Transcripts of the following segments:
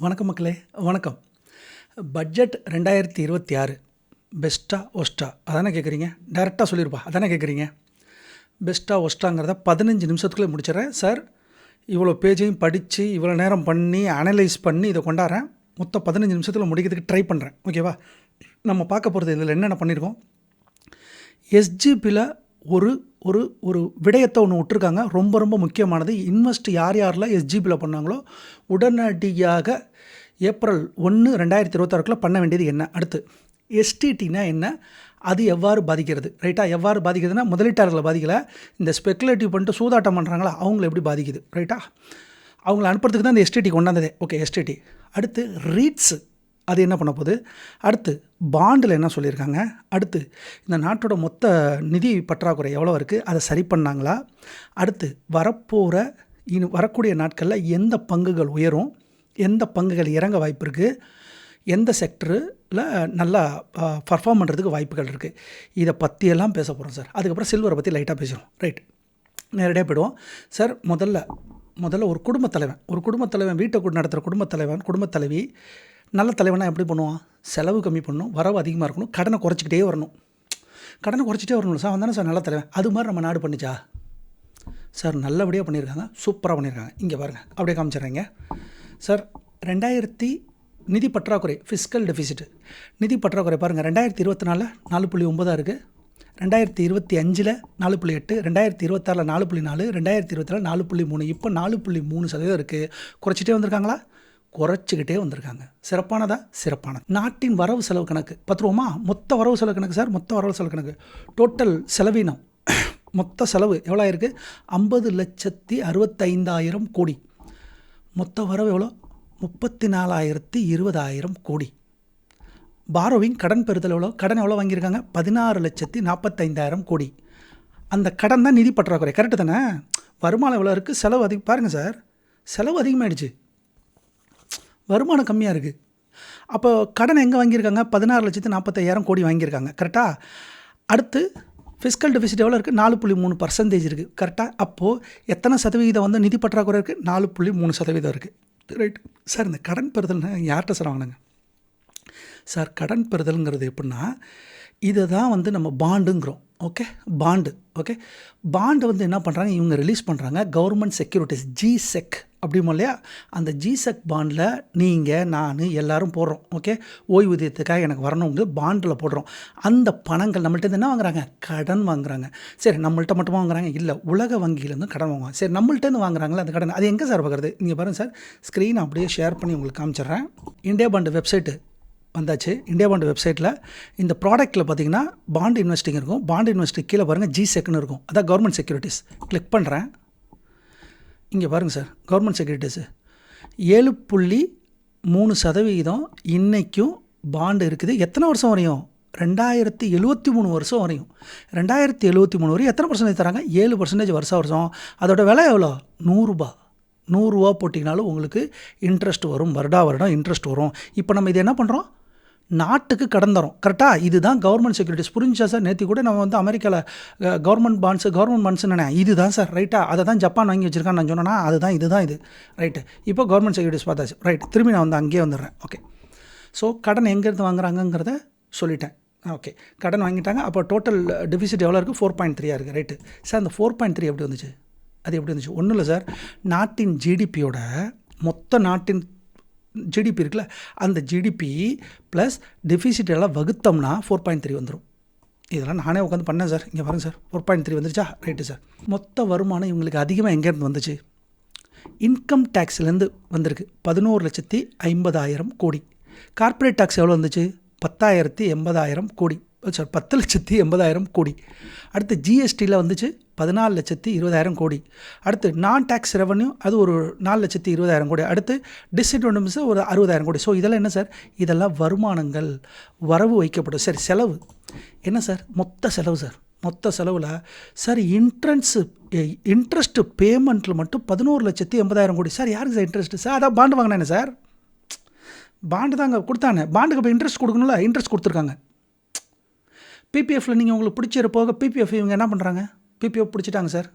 வணக்கம் மக்களே வணக்கம். பட்ஜெட் ரெண்டாயிரத்தி இருபத்தி ஆறு பெஸ்ட்டா ஒஸ்ட்டா? அதானே கேட்குறீங்க டேரெக்டாக சொல்லியிருப்பா அதானே கேட்குறீங்க பெஸ்ட்டாக ஒஸ்ட்டாங்கிறத பதினஞ்சு நிமிஷத்துக்குள்ளே முடிச்சிடறேன். சார் இவ்வளோ பேஜையும் படித்து இவ்வளோ நேரம் பண்ணி அனலைஸ் பண்ணி இதை கொண்டாடுறேன். மொத்தம் பதினஞ்சு நிமிஷத்தில் முடிக்கிறதுக்கு ட்ரை பண்ணுறேன் ஓகேவா நம்ம பார்க்க போகிறது இதில் என்னென்ன பண்ணியிருக்கோம்? எஸ்ஜிபியில் ஒரு ஒரு ஒரு விடயத்தை ஒன்று விட்டுருக்காங்க. ரொம்ப ரொம்ப முக்கியமானது. இன்வெஸ்ட் யார் யாரெலாம் எஸ்ஜிபியில் பண்ணாங்களோ உடனடியாக ஏப்ரல் ஒன்று ரெண்டாயிரத்தி இருபத்தாறுக்குள்ளே பண்ண வேண்டியது என்ன? அடுத்து எஸ்டிடினா என்ன? அது எவ்வாறு பாதிக்கிறது? ரைட்டாக எவ்வாறு பாதிக்கிறதுனா முதலீட்டாளர்களை பாதிக்கலை. இந்த ஸ்பெக்குலேட்டிவ் பண்ணிட்டு சூதாட்டம் பண்ணுறாங்களா அவங்கள எப்படி பாதிக்குது? ரைட்டா அவங்கள அனுப்புறதுக்கு தான் இந்த எஸ்டிடி கொண்டாந்ததே. ஓகே எஸ்டிடி அடுத்து ரீட்ஸு அது என்ன பண்ண போகுது? அடுத்து பாண்டில் என்ன சொல்லியிருக்காங்க? அடுத்து இந்த நாட்டோட மொத்த நிதி பற்றாக்குறை எவ்வளோ இருக்குது அதை சரி பண்ணாங்களா? அடுத்து வரப்போகிற இனி வரக்கூடிய நாட்களில் எந்த பங்குகள் உயரும்? எந்த பங்குகள் இறங்க வாய்ப்பு இருக்குது எந்த செக்டரில் நல்லா பர்ஃபார்ம் பண்ணுறதுக்கு வாய்ப்புகள் இருக்குது இதை பற்றியெல்லாம் பேச போகிறோம் சார். அதுக்கப்புறம் சில்வரை பற்றி லைட்டாக பேசுகிறோம் ரைட் நேரடியாக போயிடுவோம். சார் முதல்ல முதல்ல ஒரு குடும்பத் தலைவன் ஒரு குடும்பத் தலைவன் வீட்டை நடத்துகிற குடும்பத் தலைவன் குடும்பத் தலைவி நல்ல தலைவனாக எப்படி பண்ணுவான்? செலவு கம்மி பண்ணணும் வரவு அதிகமாக இருக்கணும் கடனை குறைச்சிக்கிட்டே வரணும். கடனை குறைச்சிட்டே வரணும் சார். வந்தானே சார் நல்ல தலைவன். அது மாதிரி நம்ம நாடு பண்ணிச்சா? சார் நல்லபடியாக பண்ணியிருக்காங்க சூப்பராக பண்ணியிருக்காங்க. இங்கே பாருங்கள் அப்படியே காமிச்சிடுறேங்க. சார் ரெண்டாயிரத்தி நிதி பற்றாக்குறை ஃபிஸ்கல் டெஃபிசிட்டு நிதி பற்றாக்குறை பாருங்கள் ரெண்டாயிரத்தி இருபத்தி நாலில் நாலு புள்ளி ஒம்பதாக இருக்குது ரெண்டாயிரத்தி இருபத்தி அஞ்சில் நாலு புள்ளி எட்டு ரெண்டாயிரத்தி இருபத்தாறில் நாலு புள்ளி நாலு ரெண்டாயிரத்தி இருபத்தி நாலு புள்ளி மூணு. இப்போ நாலு புள்ளி மூணு சதவீதம் இருக்குது குறைச்சிட்டே வந்திருக்காங்களா? குறைச்சிக்கிட்டே வந்திருக்காங்க. சிறப்பானதா? சிறப்பானது. நாட்டின் வரவு செலவு கணக்கு. பத்து ரூபா மொத்த வரவு செலவு கணக்கு சார். மொத்த வரவு செலவு கணக்கு. டோட்டல் செலவினம். மொத்த செலவு எவ்வளோ ஆயிருக்கு? ஐம்பது லட்சத்தி அறுபத்தைந்தாயிரம் கோடி. மொத்த வரவு எவ்வளோ? முப்பத்தி நாலாயிரத்தி இருபதாயிரம் கோடி. பாரோவிங் கடன் பெறுதல் எவ்வளோ? கடன் எவ்வளோ வாங்கியிருக்காங்க? பதினாறு லட்சத்தி நாற்பத்தைந்தாயிரம் கோடி. அந்த கடன் தான் நிதி பற்றாக்குறை. கரெக்டு தானே? வருமானம் எவ்வளோ இருக்குது செலவு அதிகம். பாருங்கள் சார். செலவு அதிகமாகிடுச்சு வருமானம் கம்மியாக இருக்குது அப்போ கடன் எங்கே வாங்கியிருக்காங்க? பதினாறு லட்சத்து நாற்பத்தையாயிரம் கோடி வாங்கியிருக்காங்க. கரெக்டாக அடுத்து ஃபிஸ்கல் டெபிசிட் எவ்வளோ இருக்குது நாலு புள்ளி மூணு பர்சன்டேஜ் இருக்குது கரெக்டாக அப்போது எத்தனை சதவீதம் வந்து நிதி பற்றாக்குறை இருக்குது நாலு புள்ளி மூணு சதவீதம் இருக்குது ரைட் சார் இந்த கடன் பெறுதல்னா யார்கிட்ட சார் வாங்கினாங்க? சார் கடன் பெறுதல்ங்கிறது எப்படின்னா இதை தான் வந்து நம்ம பாண்டுங்கிறோம் ஓகே பாண்டு ஓகே பாண்டு வந்து என்ன பண்ணுறாங்க இவங்க ரிலீஸ் பண்ணுறாங்க கவர்மெண்ட் செக்யூரிட்டிஸ் ஜிசெக் அப்படிமோ இல்லையா? அந்த ஜிசக் பாண்டில் நீங்கள் நான் எல்லாரும் போடுறோம் ஓகே? ஓய்வூதியத்துக்காக எனக்கு வரணுங்கிறது பாண்டில் போடுறோம். அந்த பணங்கள் நம்மள்ட்ட என்ன வாங்குறாங்க? கடன் வாங்குறாங்க. சரி நம்மள்ட்ட மட்டுமா வாங்குறாங்க? இல்லை உலக வங்கியிலேருந்து கடன் வாங்குவாங்க. சரி நம்மள்ட்டேருந்து வாங்குறாங்களே? அந்த கடன் அது எங்கே சார் பார்க்குறது நீங்கள் பாருங்கள் சார் ஸ்க்ரீன் அப்படியே ஷேர் பண்ணி உங்களுக்கு காமிச்சிடுறேன். இந்தியா பாண்டு வெப்சைட்டு வந்தாச்சு. இந்தியா பாண்டு வெப்சைட்டில் இந்த ப்ராடக்ட்டில் பார்த்தீங்கன்னா பாண்ட் இன்வெஸ்டிங் இருக்கும். பாண்ட் இன்வெஸ்டிங் கீழே பாருங்கள் ஜி செக்னு இருக்கும். அதான் கவர்மெண்ட் செக்யூரிட்டிஸ் கிளிக் பண்ணுறேன் இங்கே பாருங்கள் சார் கவர்மெண்ட் செக்யூரிட்டிஸு ஏழு புள்ளி மூணு சதவீதம் இன்றைக்கும் பாண்டு இருக்குது. எத்தனை வருஷம் வரையும்? ரெண்டாயிரத்தி எழுபத்தி மூணு வருஷம் வரையும். ரெண்டாயிரத்தி எழுபத்தி மூணு வரையும் எத்தனை பர்சன்டேஜ் தராங்க? ஏழு பர்சன்டேஜ் வருஷம் வருஷம். அதோட விலை எவ்வளோ? நூறுரூபா நூறுரூவா போட்டிங்கனாலும் உங்களுக்கு இன்ட்ரெஸ்ட் வரும். வருடா வருடம் இன்ட்ரெஸ்ட் வரும். இப்போ நம்ம இது என்ன பண்ணுறோம் நாட்டுக்கு கடன் தரோம். கரெக்டாக இதுதான் கவர்மெண்ட் செக்யூரிட்டிஸ் புரிஞ்சா சார்? நேற்று கூட நம்ம வந்து அமெரிக்காவில் கவர்மெண்ட் பாண்ட்ஸு கவர்மெண்ட் பாண்ட்ஸ் நினைக்கிறேன். இதுதான் சார். ரைட்டாக அதை தான் ஜப்பான் வாங்கி வச்சிருக்கான்னு நான் சொன்னேன்னா அதுதான் இதுதான் இது. ரைட்டு இப்போ கவர்மெண்ட் செக்யூரிட்டிஸ் பார்த்தாச்சு. ரைட் திரும்பி நான் வந்து அங்கேயே வந்துடுறேன். ஓகே ஸோ கடன் எங்கேருந்து வாங்குறாங்கங்கிறத சொல்லிட்டேன். ஓகே கடன் வாங்கிட்டாங்க. அப்போ டோட்டல் டெபிசிட் எவ்வளோ இருக்குது ஃபோர் பாயிண்ட் த்ரீயாக இருக்குது ரைட்டு சார் அந்த ஃபோர் பாயிண்ட் த்ரீ எப்படி வந்துச்சு? அது எப்படி வந்துச்சு? ஒன்றும் இல்லை சார். நாட்டின் ஜிடிபியோட மொத்த நாட்டின் ஜிடிபி இருக்குல்ல அந்த ஜிடிபி ப்ளஸ் டெஃபிசிட் எல்லாம் வகுத்தோம்னா ஃபோர் பாயிண்ட் த்ரீ வந்துடும் இதெல்லாம் நானே உட்காந்து பண்ணேன் சார். இங்கே வரேன் சார். ஃபோர் பாயிண்ட் த்ரீ வந்துருச்சா? ரைட்டு சார் மொத்த வருமானம் இவங்களுக்கு அதிகமாக எங்கேருந்து வந்துச்சு? இன்கம் டேக்ஸ்லேருந்து வந்திருக்கு. பதினோரு லட்சத்தி ஐம்பதாயிரம் கோடி. கார்ப்பரேட் டேக்ஸ் எவ்வளோ வந்துச்சு? பத்தாயிரத்தி எண்பதாயிரம் கோடி. Oh, சார் பத்து லட்சத்தி எண்பதாயிரம் கோடி. அடுத்து ஜிஎஸ்டியில் வந்துச்சு பதினாலு லட்சத்தி இருபதாயிரம் கோடி. அடுத்து நான் டேக்ஸ் ரெவன்யூ அது ஒரு நாலு லட்சத்தி இருபதாயிரம் கோடி. அடுத்து டிஸ்இன்வென்ட்மெண்ட்ஸ் ஒரு அறுபதாயிரம் கோடி. ஸோ இதெல்லாம் என்ன சார்? இதெல்லாம் வருமானங்கள் வரவு வைக்கப்படும். சரி செலவு. என்ன சார்? மொத்த செலவு சார். மொத்த செலவில் சார் இன்ட்ரன்ஸு இன்ட்ரெஸ்ட்டு பேமெண்ட்டில் மட்டும் பதினோரு லட்சத்தி எண்பதாயிரம் கோடி. சார் யாருக்கு சார் இன்ட்ரெஸ்ட்டு சார் அதான் பாண்டு வாங்கினேன் சார். பாண்டு தாங்க கொடுத்தாங்க பாண்டுக்கு இப்போ இன்ட்ரெஸ்ட் கொடுக்கணும்ல? இன்ட்ரெஸ்ட் கொடுத்துருக்காங்க. பிபிஎஃப்பில் நீங்கள் உங்களுக்கு பிடிச்சிரு போக பிபிஎஃப் இவங்க என்ன பண்ணுறாங்க பிபிஎஃப் பிடிச்சிட்டாங்க சார்.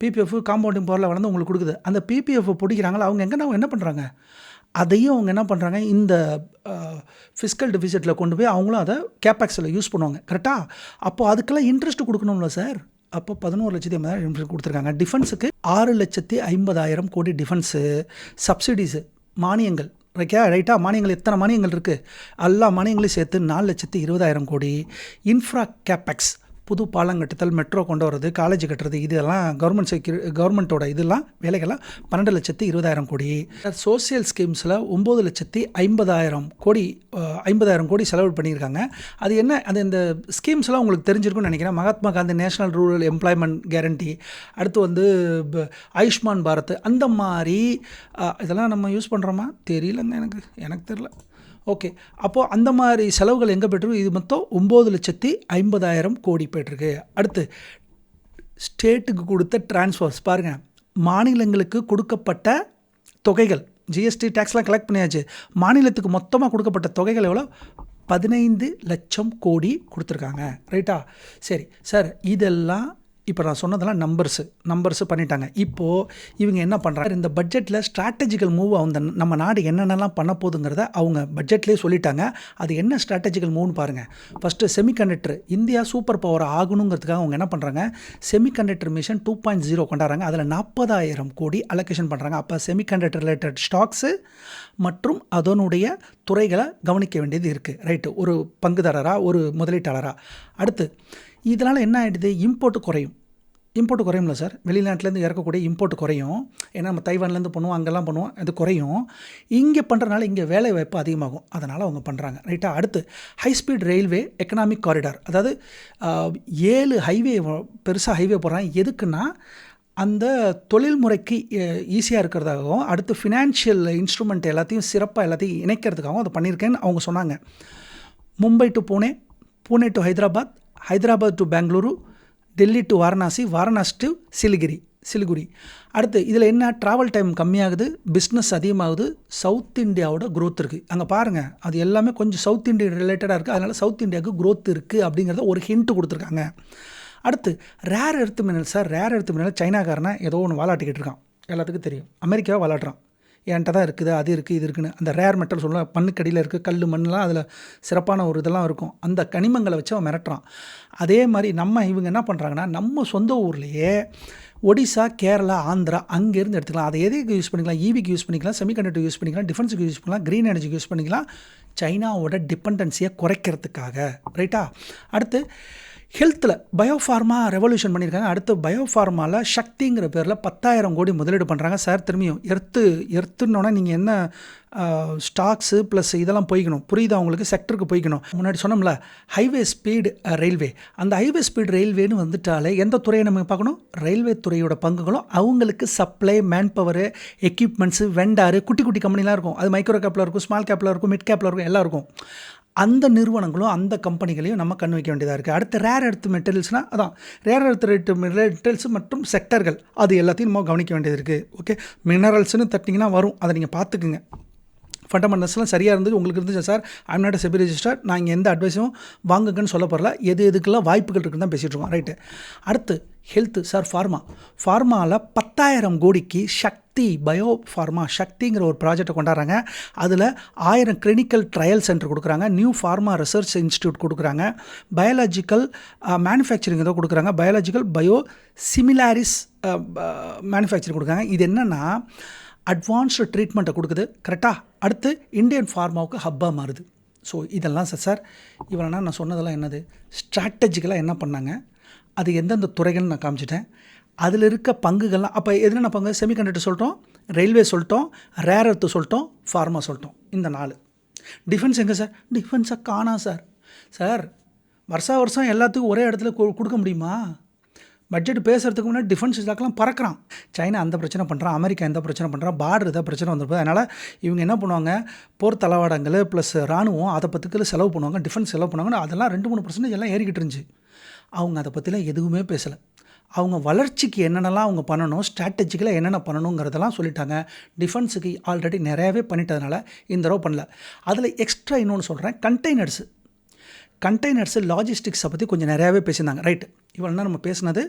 பிபிஎஃப் காம்பவுண்டிங் பவரில் வளர்ந்து உங்களுக்கு கொடுக்குது. அந்த பிபிஎஃப் பிடிக்கிறாங்களா? அவங்க எங்கே என்ன பண்ணுறாங்க அதையும் அவங்க என்ன பண்ணுறாங்க இந்த ஃபிஸ்கல் டிஃபிசிட்டில் கொண்டு போய் அவங்களும் அதை கேபேக்ஸில் யூஸ் பண்ணுவாங்க. கரெக்டாக அப்போ அதுக்கெல்லாம் இன்ட்ரெஸ்ட் கொடுக்கணும்ல சார். அப்போ பதினோரு லட்சத்தி ஐம்பதாயிரம் இன்ட்ரெஸ்ட் கொடுத்துருக்காங்க. டிஃபென்ஸுக்கு ஆறு லட்சத்தி ஐம்பதாயிரம் கோடி டிஃபென்ஸு சப்சிடிஸு மானியங்கள். ரைக்கா ரைட்டா மானியங்கள். எத்தனை மானியங்கள் இருக்குது எல்லா மானியங்களையும் சேர்த்து நாலு லட்சத்தி இருபதாயிரம் கோடி இன்ஃப்ரா கேபெக்ஸ் புது பாலம் கட்டுதல் மெட்ரோ கொண்டு வர்றது காலேஜ் கட்டுறது இதெல்லாம் கவர்மெண்ட் செக்யூ கவர்மெண்ட்டோட இதெல்லாம் வேலைகள்லாம் பன்னெண்டு லட்சத்தி இருபதாயிரம் கோடி. சோசியல் ஸ்கீம்ஸில் ஒம்பது லட்சத்தி ஐம்பதாயிரம் கோடி ஐம்பதாயிரம் கோடி செலவு பண்ணியிருக்காங்க. அது என்ன அது இந்த ஸ்கீம்ஸ்லாம் உங்களுக்கு தெரிஞ்சிருக்கும்னு நினைக்கிறேன். Mahatma Gandhi national rural employment guarantee அடுத்து வந்து ப- ஆயுஷ்மான் பாரத் அந்த மாதிரி இதெல்லாம் நம்ம யூஸ் பண்ணுறோமா தெரியலங்க எனக்கு எனக்கு தெரில ஓகே. அப்போது அந்த மாதிரி செலவுகள் எங்கே போய்ட்டுருக்கு இது மொத்தம் ஒம்பது லட்சத்தி ஐம்பதாயிரம் கோடி போய்ட்டுருக்கு அடுத்து ஸ்டேட்டுக்கு கொடுத்த டிரான்ஸ்ஃபர்ஸ் பாருங்கள் மாநிலங்களுக்கு கொடுக்கப்பட்ட தொகைகள் ஜிஎஸ்டி டேக்ஸ்லாம் கலெக்ட் பண்ணியாச்சு. மாநிலத்துக்கு மொத்தமாக கொடுக்கப்பட்ட தொகைகள் எவ்வளோ பதினைந்து லட்சம் கோடி கொடுத்துருக்காங்க. ரைட்டா சரி சார் இதெல்லாம் இப்போ நான் சொன்னதெல்லாம் நம்பர்ஸு நம்பர்ஸு பண்ணிட்டாங்க. இப்போது இவங்க என்ன பண்ணுறாங்க இந்த பட்ஜெட்டில் ஸ்ட்ராட்டஜிக்கல் மூவ் அந்த நம்ம நாடு என்னென்னலாம் பண்ண போதுங்கிறத அவங்க பட்ஜெட்லேயே சொல்லிட்டாங்க. அது என்ன ஸ்ட்ராட்டஜிக்கல் மூவ்னு பாருங்கள் first semiconductor India super power ஆகணுங்கிறதுக்காக அவங்க என்ன பண்ணுறாங்க semiconductor mission two point zero கொண்டாடுறாங்க. அதில் நாற்பதாயிரம் கோடி அலோகேஷன் பண்ணுறாங்க அப்போ செமிகண்டக்டர் ரிலேட்டட் ஸ்டாக்ஸு மற்றும் அதனுடைய துறைகளை கவனிக்க வேண்டியது இருக்குது ரைட்டு ஒரு பங்குதாரராக ஒரு முதலீட்டாளராக அடுத்து இதனால் என்ன ஆகிடுது இம்போர்ட் குறையும். இம்போர்ட் குறையும்ல சார்? வெளிநாட்டிலேருந்து இறக்கக்கூடிய இம்போர்ட் குறையும். ஏன்னா நம்ம தைவான்லேருந்து பண்ணுவோம் அங்கெல்லாம் பண்ணுவோம் அது குறையும். இங்கே பண்ணுறனால இங்கே வேலை வாய்ப்பு அதிகமாகும். அதனால் அவங்க பண்ணுறாங்க ரைட்டாக அடுத்து high speed railway economic corridor அதாவது ஏழு ஹைவே பெருசாக ஹைவே போடுறாங்க. எதுக்குன்னா அந்த தொழில்முறைக்கு ஈஸியாக இருக்கிறதாகவும் அடுத்து ஃபினான்ஷியல் இன்ஸ்ட்ருமெண்ட் எல்லாத்தையும் சிறப்பாக எல்லாத்தையும் இணைக்கிறதுக்காகவும் அதை பண்ணியிருக்கேன்னு அவங்க சொன்னாங்க. Mumbai to Pune Pune to Hyderabad Hyderabad to Bengaluru Delhi to Varanasi Varanasi to Siliguri Siliguri அடுத்து இதில் என்ன ட்ராவல் டைம் கம்மியாகுது பிஸ்னஸ் அதிகமாகுது சவுத் இந்தியாவோட க்ரோத் இருக்குது அங்கே பாருங்கள் அது எல்லாமே கொஞ்சம் சவுத் இந்தியா ரிலேட்டடாக இருக்குது அதனால் சவுத் இந்தியாவுக்கு க்ரோத் இருக்குது அப்படிங்கிறத ஒரு ஹிண்ட் கொடுத்துருக்காங்க. அடுத்து rare earth mineral sir rare earth mineral சைனாக்காரனை ஏதோ ஒன்று வாலாட்டிக்கிட்டு இருக்கான். எல்லாத்துக்கும் தெரியும். அமெரிக்காவை வாலாட்டுறான். என்கிட்ட தான் இருக்குது அது இருக்குது இது இருக்குன்னு. அந்த ரேர் மெட்டல் சொல்ல மண்ணுக்கடியில் இருக்குது கல் மண்ணெலாம் அதில் சிறப்பான ஒரு இதெல்லாம் இருக்கும். அந்த கனிமங்களை வச்சு அவன் மிரட்டுறான். அதே மாதிரி நம்ம இவங்க என்ன பண்ணுறாங்கன்னா நம்ம சொந்த ஊர்லேயே ஒடிசா கேரளா ஆந்திரா அங்கேருந்து எடுத்துக்கலாம். அதை எதுக்கு யூஸ் பண்ணிக்கலாம்? ஈவிக்கு யூஸ் பண்ணிக்கலாம் செமிகண்டக்டர் யூஸ் பண்ணிக்கலாம் டிஃபென்ஸுக்கு யூஸ் பண்ணலாம் க்ரீன் எனர்ஜிக்கு யூஸ் பண்ணிக்கலாம். சைனாவோட டிபெண்டன்சியை குறைக்கிறதுக்காக. ரைட்டா அடுத்து ஹெல்த்தில் பயோஃபார்மா ரெவல்யூஷன் பண்ணியிருக்காங்க. அடுத்து பயோஃபார்மாவில் சக்திங்கிற பேரில் பத்தாயிரம் கோடி முதலீடு பண்ணுறாங்க சார் திரும்பியும் எர்த்து எர்த்துன்னொன்னே நீங்கள் என்ன ஸ்டாக்ஸு ப்ளஸ் இதெல்லாம் போய்க்கணும். புரியுதா அவங்களுக்கு செக்டருக்கு போய்க்கணும். முன்னாடி சொன்னோம்ல ஹைவே ஸ்பீடு ரயில்வே. அந்த ஹைவே ஸ்பீடு ரயில்வேன்னு வந்துட்டாலே எந்த துறையை நம்ம பார்க்கணும்? ரயில்வே துறையோட பங்குகளும் அவங்களுக்கு supply man power equipments vendor குட்டி குட்டி கம்பெனிலாம் இருக்கும். அது மைக்ரோ கேப்பில் இருக்கும் ஸ்மால் கேப்பில் இருக்கும் மிட் கேப்பில் இருக்கும் எல்லாம் இருக்கும். அந்த நிறுவனங்களும் அந்த கம்பெனிகளையும் நம்ம கண் வைக்க வேண்டியதாக இருக்குது அடுத்து ரேர் எடுத்து மெட்டீரியல்ஸ்னால் அதான் ரேர் எர்த் ரேட்டு மெட்டீரியல்ஸ் மற்றும் செக்டர்கள் அது எல்லாத்தையும் நம்ம கவனிக்க வேண்டியது இருக்குது ஓகே மினரல்ஸ்னு தட்டிங்கன்னா வரும். அதை நீங்கள் பார்த்துக்குங்க. ஃபண்டமெண்டல்ஸ்லாம் சரியாக இருந்தது உங்களுக்கு இருந்துச்சு sir? I'm not SEBI register நான் இங்கே எந்த அட்வைஸும் வாங்குங்கன்னு சொல்ல போகிறல எது எதுக்கெல்லாம் வாய்ப்புகள் இருக்குன்னு தான் பேசிகிட்டு இருக்கோம். ரைட்டு அடுத்து ஹெல்த்து சார் ஃபார்மா ஃபார்மாவில் பத்தாயிரம் கோடிக்கு சக்தி சக்தி பயோ ஃபார்மா சக்திங்கிற ஒரு ப்ராஜெக்டை கொண்டாடுறாங்க. அதில் ஆயிரம் கிளினிக்கல் ட்ரையல் சென்டர் கொடுக்குறாங்க. நியூ ஃபார்மா ரிசர்ச் இன்ஸ்டியூட் கொடுக்குறாங்க. பயாலஜிக்கல் மேனுஃபேக்சரிங் ஏதோ கொடுக்குறாங்க. பயாலஜிக்கல் பயோ சிமிலாரிஸ் மேனுஃபேக்சரிங் கொடுக்குறாங்க. இது என்னென்னா அட்வான்ஸ்டு ட்ரீட்மெண்ட்டை கொடுக்குது. கரெக்டாக அடுத்து இந்தியன் ஃபார்மாவுக்கு ஹப்பாக மாறுது. ஸோ இதெல்லாம் சார் சார் இவ்வளோனா நான் சொன்னதெல்லாம் என்னது? ஸ்ட்ராட்டஜிக்கலாக என்ன பண்ணாங்க? அது எந்தெந்த துறைகள்னு நான் காமிச்சிட்டேன். அதில் இருக்க பங்குகள்லாம் அப்போ எதுனா பங்கு செமிகண்டக்டர் சொல்லிட்டோம் ரயில்வே சொல்லிட்டோம் ரேர் அர்த்து சொல்லிட்டோம் ஃபார்மா சொல்லிட்டோம் இந்த நாலு. டிஃபென்ஸ் எங்கே சார் டிஃபென்ஸை காணா சார் சார் வருஷா வருஷம் எல்லாத்துக்கும் ஒரே இடத்துல கொடுக்க முடியுமா? பட்ஜெட் பேசுறதுக்கு முன்னாடி டிஃபென்ஸ் இதாக்கெல்லாம் பறக்கிறான். சைனா அந்த பிரச்சனை பண்ணுறான் அமெரிக்கா எந்த பிரச்சனை பண்ணுறான் பார்டர் எதாவது பிரச்சனை வந்துருப்போம் அதனால் இவங்க என்ன பண்ணுவாங்க? போர் தளவாடங்கள் ப்ளஸ் ராணுவம் அதை பற்றிக்கல செலவு பண்ணுவாங்க டிஃபென்ஸ் செலவு பண்ணுவாங்க அதெல்லாம் ரெண்டு மூணு பர்சன்டேஜ் எல்லாம் ஏறிக்கிட்டு இருந்துச்சு. அவங்க அதை பற்றிலாம் எதுவுமே பேசலை. அவங்க வளர்ச்சிக்கு என்னென்னலாம் அவங்க பண்ணணும் ஸ்ட்ராட்டஜிக்கலாக என்னென்ன பண்ணணுங்கிறதெல்லாம் சொல்லிட்டாங்க. டிஃபென்ஸுக்கு ஆல்ரெடி நிறையாவே பண்ணிட்டதுனால இந்த தடவை பண்ணல. அதில் எக்ஸ்ட்ரா இன்னொன்று சொல்கிறேன் கண்டெய்னர்ஸு கண்டெய்னர்ஸு லாஜிஸ்டிக்ஸை பற்றி கொஞ்சம் நிறையாவே பேசியிருந்தாங்க. ரைட் இவ்வளோ நேரம் நம்ம பேசினது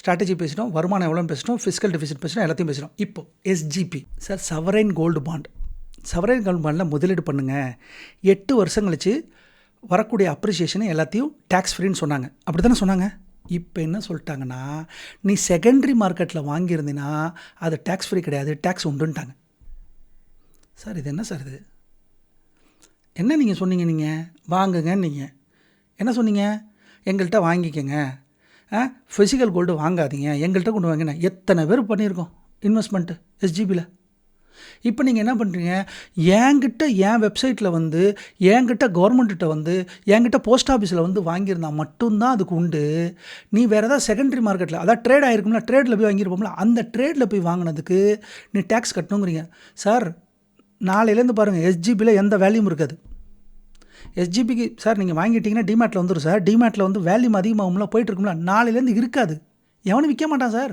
ஸ்ட்ராட்டஜி பேசிட்டோம் வருமானம் எவ்வளோன்னு பேசிட்டோம் ஃபிஸிக்கல் டெஃபிசிட் பேசிட்டோம் எல்லாத்தையும் பேசிட்டோம். இப்போ SGB sir sovereign gold bond sovereign gold பாண்டில் முதலீடு பண்ணுங்கள் எட்டு வருஷம் கழிச்சு வரக்கூடிய அப்ரிசியேஷனை எல்லாத்தையும் டேக்ஸ் ஃப்ரீன்னு சொன்னாங்க. அப்படி தானே சொன்னாங்க? இப்போ என்ன சொல்லிட்டாங்கன்னா நீ செகண்டரி மார்க்கெட்டில் வாங்கியிருந்தீன்னா அது டேக்ஸ் ஃப்ரீ கிடையாது டேக்ஸ் உண்டுன்ட்டாங்க. சார் இது என்ன சார் இது? என்ன நீங்கள் சொன்னீங்க நீங்கள் வாங்குங்க நீங்கள் என்ன சொன்னீங்க? எங்கள்கிட்ட வாங்கிக்கோங்க. ஃபிசிக்கல் கோல்டு வாங்காதீங்க. எங்கள்கிட்ட கொண்டு வாங்கினேன் எத்தனை பேர் பண்ணியிருக்கோம் இன்வெஸ்ட்மெண்ட்டு எஸ்ஜிபியில் இப்போ நீங்கள் என்ன பண்ணுறீங்க என்கிட்ட என் வெப்சைட்டில் வந்து என்கிட்ட கவர்மெண்ட்டிட்ட வந்து என்கிட்ட போஸ்ட் ஆஃபீஸில் வந்து வாங்கியிருந்தால் மட்டும்தான் அதுக்கு உண்டு. நீ வேறு ஏதாவது செகண்டரி மார்க்கெட்டில் அதாவது ட்ரேட் ஆகிருக்கும்ல ட்ரேடில் போய் வாங்கியிருப்போம்ல அந்த ட்ரேடில் போய் வாங்கினதுக்கு நீ டேக்ஸ் கட்டணுங்கிறீங்க. சார் நாளையிலேருந்து பாருங்கள் எஸ்ஜிபியில் எந்த வேல்யூம் இருக்காது. எஸ்ஜிபிக்கு சார் நீங்கள் வாங்கிட்டீங்கன்னா டிமேட்டில் வந்துடும் சார் டிமேட்டில் வந்து வேல்யூம் அதிகமாகும்ல போயிட்டுருக்கும்ல நாளையிலேருந்து இருக்காது. எவனும் விற்க மாட்டான் சார்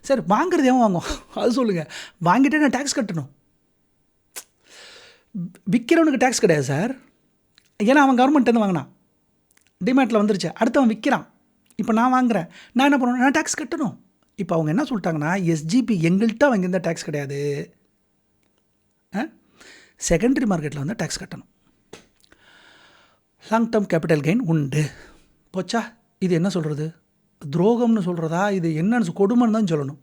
சார் வாங்குறது ஏன் வாங்குவோம்? அது சொல்லுங்கள் வாங்கிட்டே நான் டேக்ஸ் கட்டணும். விற்கிறவனுக்கு டேக்ஸ் கிடையாது சார். ஏன்னா அவன் கவர்மெண்ட்டேருந்து வாங்கினான். டிமேட்டில் வந்துருச்சு. அடுத்தவன் விற்கிறான் இப்போ நான் வாங்குறேன். நான் என்ன பண்ணணும்? நான் டேக்ஸ் கட்டணும். இப்போ அவங்க என்ன சொல்லிட்டாங்கன்னா எஸ்ஜிபி எங்கள்கிட்ட வாங்கியிருந்தா டேக்ஸ் கிடையாது. செகண்டரி மார்க்கெட்டில் வந்து டேக்ஸ் கட்டணும். லாங் டேர்ம் கேபிட்டல் கெயின் உண்டு. போச்சா? இது என்ன சொல்கிறது துரோகம்னு சொல்கிறதா இது என்னன்னு கொடுமைன்னு தான் சொல்லணும்.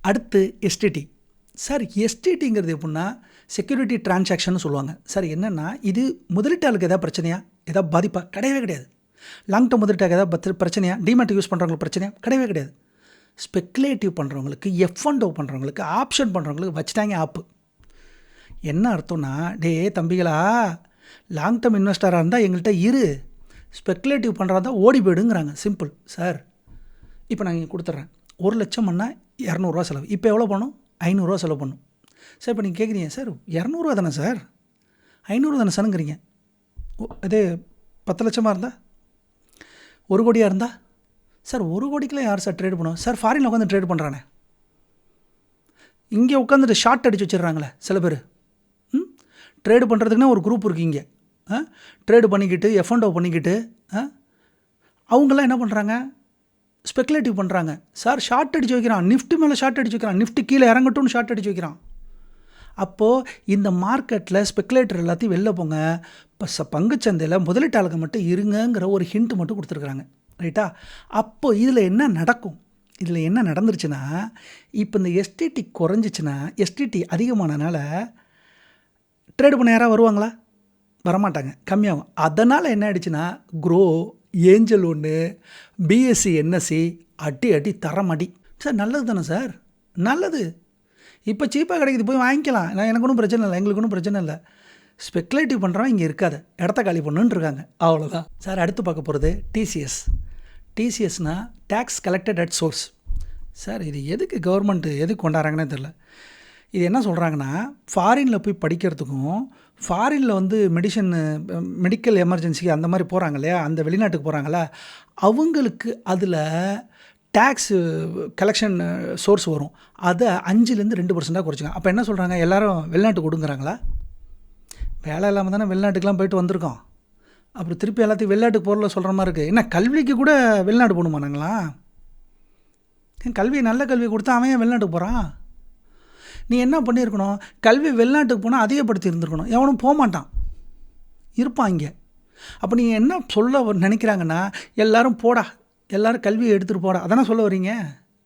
அடுத்து எஸ்டிடி சார் எஸ்டிடிங்கிறது எப்படின்னா செக்யூரிட்டி டிரான்சாக்ஷன் சொல்லுவாங்க. சார் என்னென்னா இது முதலீட்டாளுக்கு எதாவது பிரச்சனையா? எதாவது பாதிப்பா? கிடையவே கிடையாது. லாங் டேர்ம் முதலீட்டாக எதாவது பிரச்சனையா? டிமேட் யூஸ் பண்ணுறவங்களுக்கு பிரச்சனையா? கிடையவே கிடையாது. ஸ்பெக்குலேட்டிவ் பண்ணுறவங்களுக்கு எஃப் அண்ட் ஓ பண்ணுறவங்களுக்கு ஆப்ஷன் பண்ணுறவங்களுக்கு வச்சுட்டாங்க ஆப்பு என்ன அர்த்தம்னா டே தம்பிகளா லாங் டேர்ம் இன்வெஸ்டராக இருந்தால் எங்கள்கிட்ட இரு. ஸ்பெக்குலேட்டிவ் பண்ணுறதா தான் ஓடி போயிடுங்கிறாங்க. சிம்பிள் சார் இப்போ நான் இங்கே கொடுத்துட்றேன் ஒரு லட்சம் பண்ணால் இரநூறுவா செலவு. இப்போ எவ்வளோ பண்ணும்? ஐநூறுரூவா செலவு பண்ணும். சார் இப்போ நீங்கள் கேட்குறீங்க சார் இரநூறுவா தானே சார் ஐநூறுவா தானே சாருங்கிறீங்க இதே பத்து லட்சமாக இருந்தால் ஒரு கோடியாக இருந்தால் சார் ஒரு கோடிக்கெலாம் யார் சார் ட்ரேட் பண்ணுவோம் சார் ஃபாரினில் உட்காந்து ட்ரேட் பண்ணுறானே இங்கே உட்காந்துட்டு ஷார்ட் அடிச்சு வச்சிடுறாங்களே சில பேர். ம்? ட்ரேடு பண்ணுறதுக்குன்னா ஒரு குரூப் இருக்குது இங்கே. ட்ரேடு பண்ணிக்கிட்டு எஃப்என்டோ பண்ணிக்கிட்டு அவங்கெல்லாம் என்ன பண்ணுறாங்க ஸ்பெக்குலேட்டிவ் பண்ணுறாங்க சார் ஷார்ட் அடிச்சு வைக்கிறான். நிஃப்டி மேலே ஷார்ட் அடிச்சு வைக்கிறான். நிஃப்டி கீழே இறங்கட்டும்னு ஷார்ட் அடிச்சு வைக்கிறான். அப்போது இந்த மார்க்கெட்டில் ஸ்பெக்குலேட்டர் எல்லாத்தையும் வெளில போங்க. இப்போ ச பங்குச்சந்தையில் முதலீட்டாளுக்கு மட்டும் இருங்கங்கிற ஒரு ஹிண்ட் மட்டும் கொடுத்துருக்குறாங்க. ரைட்டா அப்போது இதில் என்ன நடக்கும்? இதில் என்ன நடந்துருச்சுன்னா இப்போ இந்த எஸ்டிடி குறைஞ்சிச்சுன்னா எஸ்டிடி அதிகமானனால ட்ரேடு பண்ண யாராவது வருவாங்களா? வரமாட்டாங்க கம்மியாகும். அதனால் என்ன ஆயிடுச்சுன்னா க்ரோ ஏஞ்சல் ஒன்று பிஎஸ்சி என்எஸ்சி அடி அடி தரமடி. சார் நல்லது தானே சார்? நல்லது. இப்போ சீப்பாக கிடைக்குது போய் வாங்கிக்கலாம். நான் எனக்கு ஒன்றும் பிரச்சனை இல்லை எங்களுக்கு ஒன்றும் பிரச்சனை இல்லை. ஸ்பெக்குலேட்டிவ் பண்ணுறவன் இங்கே இருக்காது. இடத்த காலி பண்ணுன்னு இருக்காங்க. அவ்வளோதான் சார் அடுத்து பார்க்க போகிறது TCS டிசிஎஸ்னால் tax collected at source sir இது எதுக்கு கவர்மெண்ட்டு எதுக்கு கொண்டாடுறாங்கன்னே தெரில இது என்ன சொல்கிறாங்கன்னா ஃபாரினில் போய் படிக்கிறதுக்கும் ஃபாரினில் வந்து மெடிசன் மெடிக்கல் எமர்ஜென்சிக்கு அந்த மாதிரி போகிறாங்க இல்லையா? அந்த வெளிநாட்டுக்கு போகிறாங்களா அவங்களுக்கு அதில் டேக்ஸ் கலெக்ஷன் சோர்ஸ் வரும். அதை அஞ்சுலேருந்து ரெண்டு பர்சண்டாக குறைச்சிங்க அப்போ என்ன சொல்கிறாங்க எல்லோரும் வெளிநாட்டுக்கு கொடுங்குறாங்களா வேலை இல்லாமல் தானே வெளிநாட்டுக்கெலாம் போயிட்டு வந்திருக்கோம். அப்புறம் திருப்பி எல்லாத்தையும் வெளிநாட்டுக்கு போகிறல சொல்கிற மாதிரி இருக்குது என்ன கல்விக்கு கூட வெளிநாடு போகணுமா நாங்களாம்? ஏன் கல்வி நல்ல கல்வி கொடுத்தா அவன் வெளிநாட்டுக்கு போகிறான் நீ என்ன பண்ணியிருக்கணும்? கல்வி வெளிநாட்டுக்கு போனால் அதிகப்படுத்தி இருந்திருக்கணும் எவனும் போகமாட்டான் இருப்பான் இங்கே. அப்போ நீங்கள் என்ன சொல்ல நினைக்கிறாங்கன்னா எல்லோரும் போடா. எல்லோரும் கல்வியை எடுத்துகிட்டு போடா. அதானே சொல்ல வரீங்க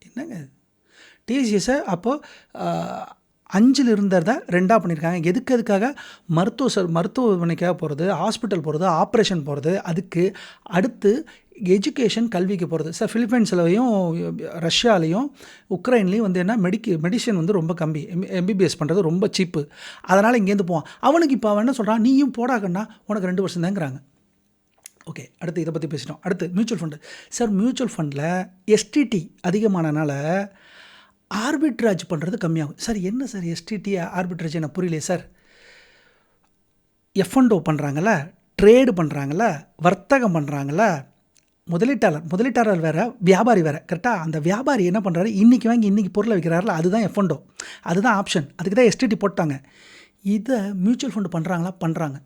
என்னங்க டிசிஎஸை அப்போது அஞ்சில் இருந்ததை ரெண்டாக பண்ணியிருக்காங்க. எதுக்கு எதுக்காக? மருத்துவ ச மருத்துவமனைக்காக போகிறது ஹாஸ்பிட்டல் போகிறது ஆப்ரேஷன் போகிறது அதுக்கு அடுத்து எஜுகேஷன் கல்விக்கு போகிறது சார் ஃபிலிப்பைன்ஸ்லையும் ரஷ்யாலையும் உக்ரைன்லேயும் வந்து என்ன மெடிக்கு மெடிசன் வந்து ரொம்ப கம்மி. எம்பிபிஎஸ் பண்ணுறது ரொம்ப சீப்பு அதனால் இங்கேருந்து போவான். அவனுக்கு இப்போ அவன் என்ன சொல்கிறான் நீயும் போடாக்கண்ணா உனக்கு ரெண்டு வருஷம் தாங்கிறாங்க. ஓகே அடுத்து இதை பற்றி பேசிட்டோம். அடுத்து மியூச்சுவல் ஃபண்டு சார் மியூச்சுவல் ஃபண்டில் எஸ்டிடி அதிகமானனால ஆர்பிட்ராஜ் பண்ணுறது கம்மியாகும். சார் என்ன சார் எஸ்டிடி ஆர்பிட்ராஜ் என்ன புரியலையே சார். எஃப்என்டோ பண்ணுறாங்கள்ல ட்ரேடு பண்ணுறாங்கள்ல வர்த்தகம் பண்ணுறாங்கள முதலீட்டாளர் முதலீட்டாளர் வேறு வியாபாரி வேறு. கரெக்டாக அந்த வியாபாரி என்ன பண்ணுறாரு இன்றைக்கி வாங்கி இன்றைக்கி பொருளை விற்கிறாரில்ல அதுதான் எஃபண்டோ அதுதான் ஆப்ஷன் அதுக்கு தான் எஸ்டிடி போட்டாங்க. இதை மியூச்சுவல் ஃபண்டு பண்ணுறாங்களா பண்ணுறாங்க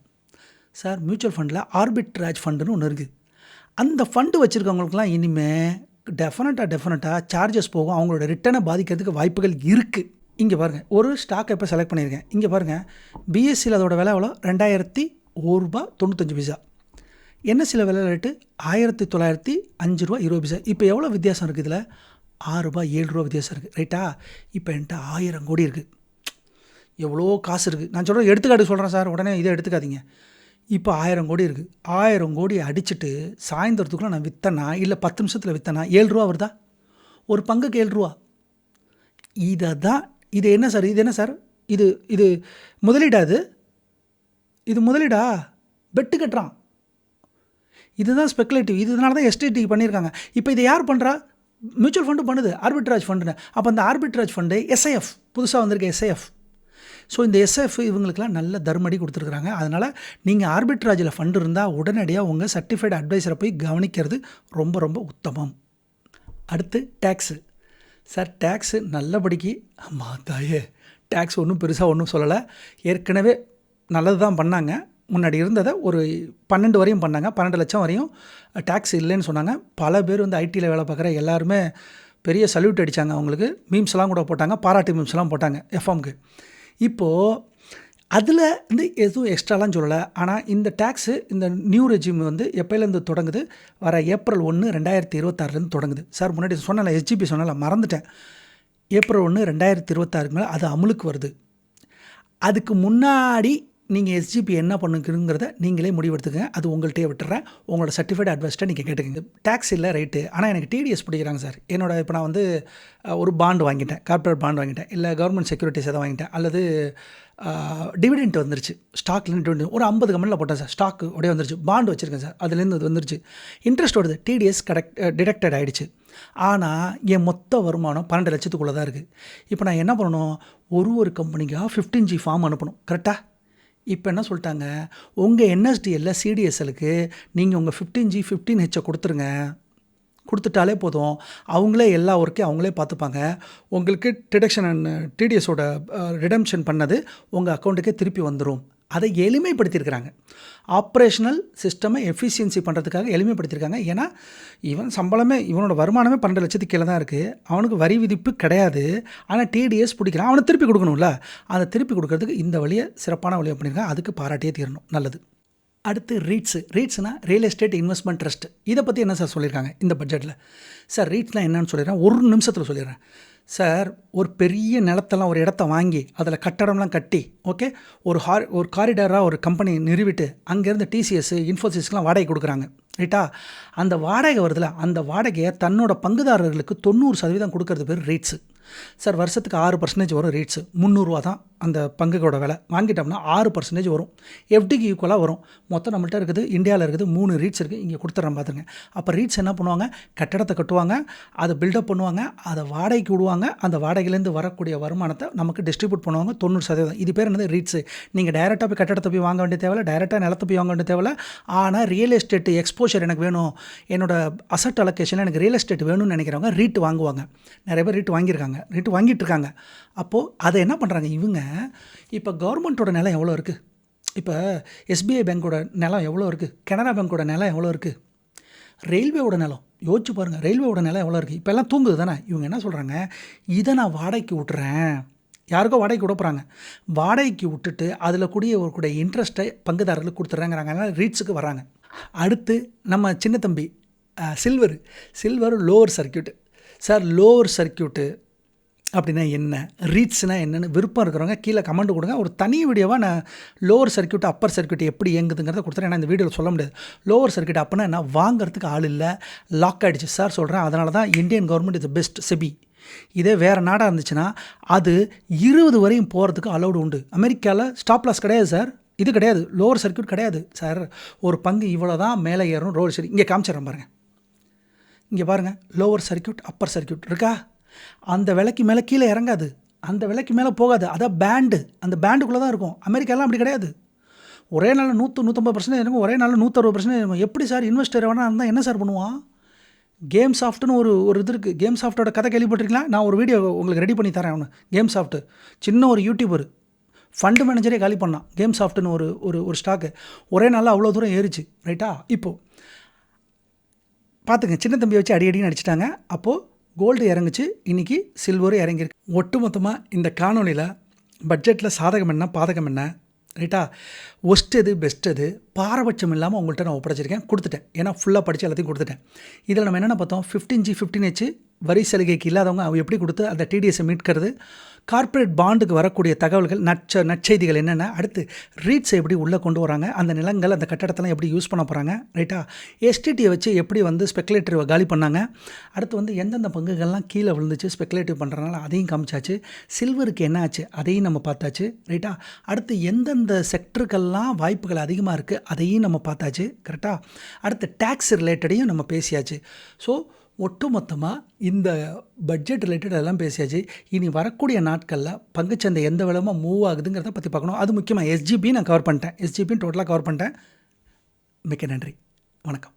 சார் மியூச்சுவல் ஃபண்டில் ஆர்பிட்ராஜ் ஃபண்டுன்னு ஒன்று இருக்குது அந்த ஃபண்டு வச்சுருக்கவங்களுக்குலாம் இனிமேல் டெஃபினட்டாக டெஃபினட்டாக சார்ஜஸ் போகும். அவங்களோட ரிட்டனை பாதிக்கிறதுக்கு வாய்ப்புகள் இருக்குது இங்கே பாருங்கள் ஒரு ஸ்டாக் இப்போ செலக்ட் பண்ணியிருக்கேன்? இங்கே பாருங்கள் பிஎஸ்சியில் அதோட விலை எவ்வளோ? ரெண்டாயிரத்தி ஒரு ரூபா தொண்ணூத்தஞ்சு பைசா. என்ன சில விலை ரேட்டு? ஆயிரத்தி தொள்ளாயிரத்தி அஞ்சு ரூபா இருபது பைசா. இப்போ எவ்வளோ வித்தியாசம் இருக்குது இதில்? ஆறு ரூபா ஏழு ரூபா வித்தியாசம் இருக்குது ரைட்டா இப்போ என்கிட்ட ஆயிரம் கோடி இருக்குது எவ்வளோ காசு இருக்குது நான் சொல்கிறேன் எடுத்துக்காட்டு சொல்கிறேன் சார். உடனே இதை எடுத்துக்காதீங்க. இப்போ ஆயிரம் கோடி இருக்குது ஆயிரம் கோடி அடிச்சுட்டு சாயந்தரத்துக்குள்ளே நான் விற்றேன்னா இல்லை பத்து நிமிஷத்தில் விற்றனா ஏழு ரூபா வருதா? ஒரு பங்குக்கு ஏழு ரூபா. இதை தான் இது என்ன சார்? இது என்ன சார்? இது இது முதலீடா இது? இது முதலீடா? பெட்டு கட்டுறான். இதுதான் ஸ்பெகுலேட்டிவ் இதனால தான் எஸ்டிடி பண்ணியிருக்காங்க. இப்போ இதை யார் பண்ணுறா மியூச்சுவல் ஃபண்டு பண்ணுது. ஆர்பிட்ராஜ் ஃபண்டுன்னு அப்போ அந்த ஆர்பிட்ராஜ் ஃபண்டு எஸ்ஐஎஃப் புதுசாக வந்திருக்க எஸ்ஐஎஃப் ஸோ இந்த எஸ்எஃப் இவங்களுக்குலாம் நல்ல தர்மடி கொடுத்துருக்குறாங்க. அதனால் நீங்கள் ஆர்பிட்ராஜில் ஃபண்டு இருந்தால் உடனடியாக உங்கள் சர்டிஃபைடு அட்வைஸரை போய் கவனிக்கிறது ரொம்ப ரொம்ப உத்தமம். அடுத்து டேக்ஸு சார் டேக்ஸு நல்லபடிக்கு ஆமாம் தாயே டேக்ஸ் ஒன்றும் பெருசாக ஒன்றும் சொல்லலை. ஏற்கனவே நல்லது தான் பண்ணாங்க. முன்னாடி இருந்ததை ஒரு பன்னெண்டு வரையும் பண்ணாங்க. பன்னெண்டு லட்சம் வரையும் டேக்ஸ் இல்லைன்னு சொன்னாங்க. பல பேர் வந்து ஐடியில் வேலை பார்க்குற எல்லாருமே பெரிய சல்யூட் அடித்தாங்க அவங்களுக்கு. மீம்ஸ்லாம் கூட போட்டாங்க. பாராட்டு மீம்ஸ்லாம் போட்டாங்க எஃப்எம்க்கு இப்போது அதில் வந்து எதுவும் எக்ஸ்ட்ராலாம் சொல்லலை. ஆனால் இந்த டேக்ஸு இந்த நியூ ரெஜிம் வந்து எப்போலேருந்து தொடங்குது? வர ஏப்ரல் ஒன்று ரெண்டாயிரத்தி இருபத்தாறுலேருந்து தொடங்குது. சார் முன்னாடி சொன்னல எஸ்ஜிபி சொன்னல மறந்துட்டேன். ஏப்ரல் ஒன்று ரெண்டாயிரத்தி இருபத்தாறுக்கு மேலே அது அமலுக்கு வருது. அதுக்கு முன்னாடி நீங்கள் எஸ்ஜிபி என்ன பண்ணுங்கிறத நீங்களே முடிவெடுத்துக்கங்க. அது உங்கள்கிட்டயே விட்டுறேன். உங்களோட சர்டிஃபைட் அட்வைஸ்ட்டை நீங்கள் கேட்டுக்கங்க. டேக்ஸ் இல்லை ரேட்டு ஆனால் எனக்கு டிடிஎஸ் பிடிக்கிறாங்க சார். என்னோட இப்போ நான் வந்து ஒரு பாண்டு வாங்கிட்டேன். கார்ப்பரேட் பாண்ட் வாங்கிட்டேன். இல்லை கவர்மெண்ட் செக்யூரிட்டிஸ் எதாவது வாங்கிட்டேன். அல்லது டிவிடெண்ட் வந்துருச்சு. ஸ்டாக்லேருந்து டிவிடெண்ட் ஒரு ஐம்பது கம்பெனியில் போட்டேன் சார். ஸ்டாக் உடைய வந்துருச்சு. பாண்டு வச்சுருக்கேன் சார். அதுலேருந்து அது வந்துருச்சு. இன்ட்ரெஸ்ட் வருது டிடிஎஸ் கரெக்ட் டிடெக்டட் ஆகிடுச்சு ஆனால் என் மொத்த வருமானம் பன்னெண்டு லட்சத்துக்குள்ளே தான் இருக்குது இப்போ நான் என்ன பண்ணணும்? ஒரு ஒரு கம்பெனிக்காக ஃபிஃப்டீன் ஜி ஃபார்ம் அனுப்பணும். கரெக்டாக இப்போ என்ன சொல்லிட்டாங்க? உங்கள் என்எஸ்டிஎல்ல சிடிஎஸ்எலுக்கு நீங்கள் உங்கள் ஃபிஃப்டீன் ஜி ஃபிஃப்டீன் ஹெச்சை கொடுத்துருங்க. கொடுத்துட்டாலே போதும். அவங்களே எல்லா ஒர்க்கையும் அவங்களே பார்த்துப்பாங்க. உங்களுக்கு டிடக்ஷன் அண்ட் டிடிஎஸோட ரிடம்ஷன் பண்ணது உங்கள் அக்கௌண்ட்டுக்கே திருப்பி வந்துடும் அதை எளிமைப்படுத்தியிருக்கிறாங்க. ஆப்ரேஷனல் சிஸ்டமை எஃபிஷியன்சி பண்ணுறதுக்காக எளிமைப்படுத்தியிருக்காங்க. ஏன்னா இவன் சம்பளமே இவனோட வருமானமே பன்னெண்டு லட்சத்துக்கு கீழே தான் இருக்குது அவனுக்கு வரி விதிப்பு கிடையாது. ஆனால் டிடிஎஸ் பிடிக்கிறான். அவனை திருப்பி கொடுக்கணும்ல. அதை திருப்பி கொடுக்கறதுக்கு இந்த வழியை சிறப்பான வழியை பண்ணியிருக்கான் அதுக்கு பாராட்டியே தீரணும். நல்லது. அடுத்து ரீட்ஸு ரீட்ஸ்னால் ரியல் எஸ்டேட் இன்வெஸ்ட்மெண்ட் ட்ரஸ்ட் இதை பற்றி என்ன சார் சொல்லியிருக்காங்க இந்த பட்ஜெட்டில் சார் ரீட்ஸ்னால் என்னன்னு சொல்லிடுறேன். ஒரு நிமிஷத்தில் சொல்லிடுறேன். சார் ஒரு பெரிய நிலத்தெல்லாம் ஒரு இடத்த வாங்கி அதில் கட்டடம்லாம் கட்டி ஓகே ஒரு ஹார் ஒரு காரிடாராக ஒரு கம்பெனி நிறுவிட்டு அங்கேருந்து டிசிஎஸ் இன்ஃபோசிஸ்க்கெலாம் வாடகை கொடுக்குறாங்க. ரைட்டா அந்த வாடகை வருதுல அந்த வாடகையை தன்னோட பங்குதாரர்களுக்கு தொண்ணூறு சதவீதம் கொடுக்கறது பேர் ரீட்ஸு சார் வருஷத்துக்கு ஆறு பர்சன்டேஜ் வரும் ரேட்ஸு முந்நூறுரூவா தான் அந்த பங்குகளோட விலை. வாங்கிட்டோம்னா ஆறு பர்சன்டேஜ் வரும். எஃப்டிக்கு ஈக்குவலாக வரும். மொத்தம் நம்மள்ட்ட இருக்குது இந்தியாவில் இருக்குது மூணு ரீட்ஸ் இருக்குது இங்கே கொடுத்துட்றேன் பார்த்துங்க அப்போ ரீட்ஸ் என்ன பண்ணுவாங்க? கட்டடத்தை கட்டுவாங்க அதை பில்டப் பண்ணுவாங்க அதை வாடகைக்கு விடுவாங்க. அந்த வாடகையிலேருந்து வரக்கூடிய வருமானத்தை நமக்கு டிஸ்ட்ரிபியூட் பண்ணுவாங்க. தொண்ணூறு சதவீதம். இது பேர் என்னது? ரீட்ஸு நீங்கள் டைரெக்டாக போய் கட்டடத்தை போய் வாங்க வேண்டிய தேவையில்ல டைரெக்டாக நிலத்தை போய் வாங்க வேண்டிய தேவையில்ல. ஆனால் ரியல் எஸ்டேட் எக்ஸ்போஷர் எனக்கு வேணும். என்னோட அசட் அலோகேஷனில் எனக்கு ரியல் எஸ்டேட் வேணும்னு நினைக்கிறவங்க ரீட் வாங்குவாங்க. நிறைய பேர் ரீட் வாங்கியிருக்காங்க. ரீட் வாங்கிட்டுருக்காங்க. அப்போது அதை என்ன பண்ணுறாங்க இவங்க? இப்போ கவர்மெண்ட்டோட நிலம் எவ்வளோ இருக்குது இப்போ எஸ்பிஐ பேங்க்கோட நிலம் எவ்வளோ இருக்குது கனரா பேங்க்கோட நிலம் எவ்வளோ இருக்குது ரயில்வேவோட நிலம் யோசிச்சு பாருங்கள் ரயில்வேவோட நிலம் எவ்வளோ இருக்குது இப்போ எல்லாம் தூங்குது தானே? இவங்க என்ன சொல்கிறாங்க இதை நான் வாடகைக்கு விட்டுறேன். யாருக்கோ வாடகைக்கு விட போகிறாங்க வாடகைக்கு விட்டுட்டு அதில் கூடிய ஒரு கூட இன்ட்ரெஸ்ட்டை பங்குதாரர்களுக்கு கொடுத்துட்றாங்கிறாங்க அதனால் ரீட்ஸுக்கு வராங்க. அடுத்து நம்ம சின்ன தம்பி silver silver lower circuit sir lower circuit அப்படின்னா என்ன? ரீட்ஸ்னால் என்னென்னு விருப்பம் இருக்கிறவங்க கீழே கமெண்ட் கொடுங்க. ஒரு தனி வீடியோவாக நான் லோவர் சர்க்கியூட் அப்பர் சர்க்கியூட் எப்படி இயங்குதுங்கிறத கொடுத்துறேன். ஏன்னா இந்த வீடியோவில் சொல்ல முடியாது. லோவர் சர்க்கியூட் அப்படின்னா என்ன வாங்குறதுக்கு ஆள் இல்லை. லாக் ஆகிடுச்சு சார் சொல்கிறேன் அதனால தான் இந்தியன் கவர்மெண்ட் இது பெஸ்ட் செபி. இதே வேறு நாடாக இருந்துச்சுன்னா அது இருபது வரையும் போகிறதுக்கு அலௌடு உண்டு. அமெரிக்காவில் ஸ்டாப் லாஸ் கிடையாது சார் இது கிடையாது. லோவர் சர்க்கியூட் கிடையாது சார் ஒரு பங்கு இவ்வளோ தான் மேலே ஏறும். ரோல் சரி இங்கே காமிச்சிடறேன் பாருங்கள் இங்கே பாருங்கள் லோவர் சர்க்கியூட் அப்பர் சர்க்கியூட் இருக்கா? அந்த விலைக்கு மேலே கீழே இறங்காது. அந்த விலைக்கு மேலே போகாது. அதான் பேண்டு அந்த பேண்டுக்குள்ளே தான் இருக்கும். அமெரிக்காலாம் அப்படி கிடையாது. ஒரே நாளில் நூற்று நூற்றம்பது பர்சன்டேஜ் இருக்கும். ஒரே நாளில் நூற்றறுபது பர்சன்டேஜ் இருக்கும். எப்படி சார் இன்வெஸ்டர் வேணால் இருந்தால் என்ன சார் பண்ணுவான்? கேம் சாஃப்ட்னு ஒரு ஒரு இது இருக்குது கேம் சாஃப்ட்டோட கதை கேள்விப்பட்டிருக்கீங்களா? நான் ஒரு வீடியோ உங்களுக்கு ரெடி பண்ணி தரேன் அவனு கேம் சாஃப்ட்டு சின்ன ஒரு யூடியூபர் ஃபண்டு மேனேஜரே காலி பண்ணான். கேம் சாஃப்ட்னு ஒரு ஒரு ஒரு ஸ்டாக்கு ஒரே நாளில் அவ்வளோ தூரம் ஏறிச்சு. ரைட்டா இப்போது பார்த்துங்க சின்ன தம்பியை வச்சு அடி அடின்னு அடிச்சிட்டாங்க. அப்போது கோல்டு இறங்குச்சு. இன்றைக்கி சில்வர் இறங்கியிருக்கு. ஒட்டுமொத்தமாக இந்த காணொலியில் பட்ஜெட்டில் சாதகம் என்ன பாதகம் என்ன ரைட்டா ஒஸ்ட் எது பெஸ்ட் எது? பாரபட்சம் இல்லாமல் உங்கள்கிட்ட நான் ஒப்படைச்சிருக்கேன் கொடுத்துட்டேன். ஏன்னா ஃபுல்லாக படித்து எல்லாத்தையும் கொடுத்துட்டேன். இதில் நம்ம என்னென்ன பார்த்தோம்? ஃபிஃப்டீன் ஜி ஃபிஃப்டின் ஹெச் வரி சலுகைக்கு இல்லாதவங்க அவங்க எப்படி கொடுத்து அந்த டிடிஎஸை மீட்கிறது? கார்ப்பரேட் பாண்டுக்கு வரக்கூடிய தகவல்கள் நச்ச நற்செய்திகள் என்னென்ன? அடுத்து ரீட்ஸை எப்படி உள்ளே கொண்டு வராங்க? அந்த நிலங்கள் அந்த கட்டடத்தெல்லாம் எப்படி யூஸ் பண்ண போகிறாங்க ரைட்டா எஸ்டிடியை வச்சு எப்படி வந்து ஸ்பெக்குலேட்டரிவை காலி பண்ணாங்க? அடுத்து வந்து எந்தெந்த பங்குகள்லாம் கீழே விழுந்துச்சு ஸ்பெக்குலேட்டிவ் பண்ணுறதுனால அதையும் காமிச்சாச்சு. சில்வருக்கு என்ன ஆச்சு? அதையும் நம்ம பார்த்தாச்சு. ரைட்டா அடுத்து எந்தெந்த செக்டருக்கெல்லாம் வாய்ப்புகள் அதிகமாக இருக்குது அதையும் நம்ம பார்த்தாச்சு. கரெக்டாக அடுத்து டேக்ஸ் ரிலேட்டடையும் நம்ம பேசியாச்சு. ஸோ ஒட்டுமொத்தமாக இந்த பட்ஜெட் ரிலேட்டட் எல்லாம் பேசியாச்சு. இனி வரக்கூடிய நாட்களில் பங்குச்சந்தை எந்த விதமாக மூவ் ஆகுதுங்கிறத பற்றி பார்க்கணும். அது முக்கியமாக எஸ்ஜிபி நான் கவர் பண்ணிட்டேன். எஸ்ஜிபின்னு டோட்டலாக கவர் பண்ணிட்டேன். மிக்க நன்றி. வணக்கம்.